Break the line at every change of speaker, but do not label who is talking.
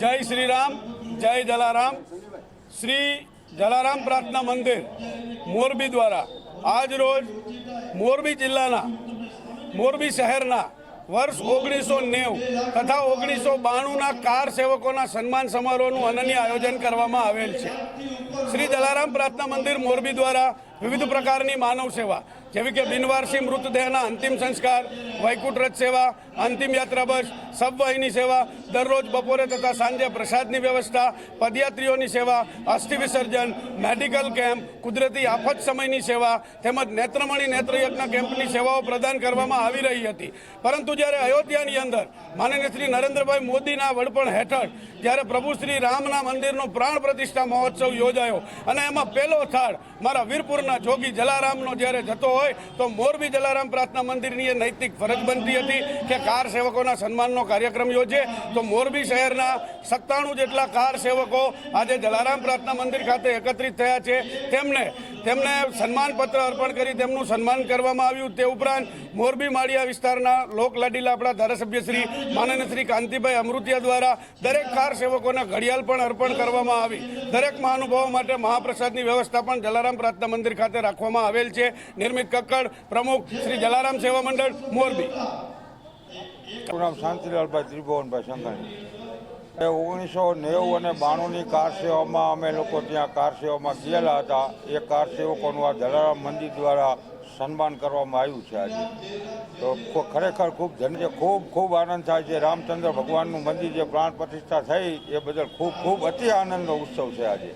જય શ્રી રામ જય જલારામ. શ્રી જલારામ પ્રાર્થના મંદિર, મોરબી દ્વારા આજ રોજ મોરબી જિલ્લાના, મોરબી શહેરના વર્ષ ઓગણીસો નેવું તથા ઓગણીસો બાણુંના કાર સેવકોના સન્માન સમારોહનું અનન્ય આયોજન કરવામાં આવેલ છે. શ્રી જલારામ પ્રાર્થના મંદિર મોરબી દ્વારા વિવિધ પ્રકારની માનવ સેવા જેવી કે બિનવારસી મૃતદેહના અંતિમ સંસ્કાર, વૈકુંઠ રથ સેવા, અંતિમ યાત્રા બસ, સબવાહિની સેવા, દરરોજ બપોરે તથા સાંજે પ્રસાદની વ્યવસ્થા, પદયાત્રીઓની સેવા, અસ્થિ વિસર્જન, મેડિકલ કેમ્પ, કુદરતી આફત સમયની સેવા તેમજ નેત્રમણી નેત્રયજ્ઞ કેમ્પની સેવાઓ પ્રદાન કરવામાં આવી રહી હતી. પરંતુ જ્યારે અયોધ્યાની અંદર માનનીય શ્રી નરેન્દ્રભાઈ મોદીના વડપણ હેઠળ જ્યારે પ્રભુ શ્રી રામના મંદિરનો પ્રાણ પ્રતિષ્ઠા મહોત્સવ યોજાયો અને એમાં પહેલો થાળ મારા વીરપુરના જોગી જલારામનો જ્યારે જતો હોય તો મોરબી જલારામ પ્રાર્થના મંદિરની એ નૈતિક ફરજ બનતી હતી કે કાર સેવકોના સન્માનનો કાર્યક્રમ યોજે. તો મોરબી શહેરના સત્તાણું જેટલા કાર સેવકો આજે જલારામ પ્રાર્થના મંદિર ખાતે એકત્રિત થયા છે. તેમને તેમને સન્માનપત્ર અર્પણ કરી તેમનું સન્માન કરવામાં આવ્યું. તે ઉપરાંત મોરબી માળિયા વિસ્તારના લોકલાડીલા આપણા ધારાસભ્ય શ્રી માનનીય શ્રી કાંતિભાઈ અમૃતિયા દ્વારા દરેક કાર સેવકોને ઘડિયાળ પણ અર્પણ કરવામાં આવી. દરેક મહાનુભાવો માટે મહાપ્રસાદની વ્યવસ્થા પણ જલારામ પ્રાર્થના મંદિર ખાતે રાખવામાં આવેલ છે. નિર્મિત કક્કડ પ્રમુખ શ્રી જલારામ સેવા મંડળ, મોરબી.
મારું નામ શાંતિલાલભાઈ ત્રિભુવનભાઈ શંકર ઓગણીસો નેવું અને બાણુંની કાર સેવામાં અમે લોકો ત્યાં કાર સેવામાં ગયેલા હતા. એ કાર સેવકોનું આ જલારામ મંદિર દ્વારા સન્માન કરવામાં આવ્યું છે આજે. તો ખરેખર ખૂબ ધન્ય ખૂબ ખૂબ આનંદ થાય છે. રામચંદ્ર ભગવાનનું મંદિર જે પ્રાણ પ્રતિષ્ઠા થઈ, એ બદલ ખૂબ ખૂબ અતિ આનંદનો ઉત્સવ છે આજે.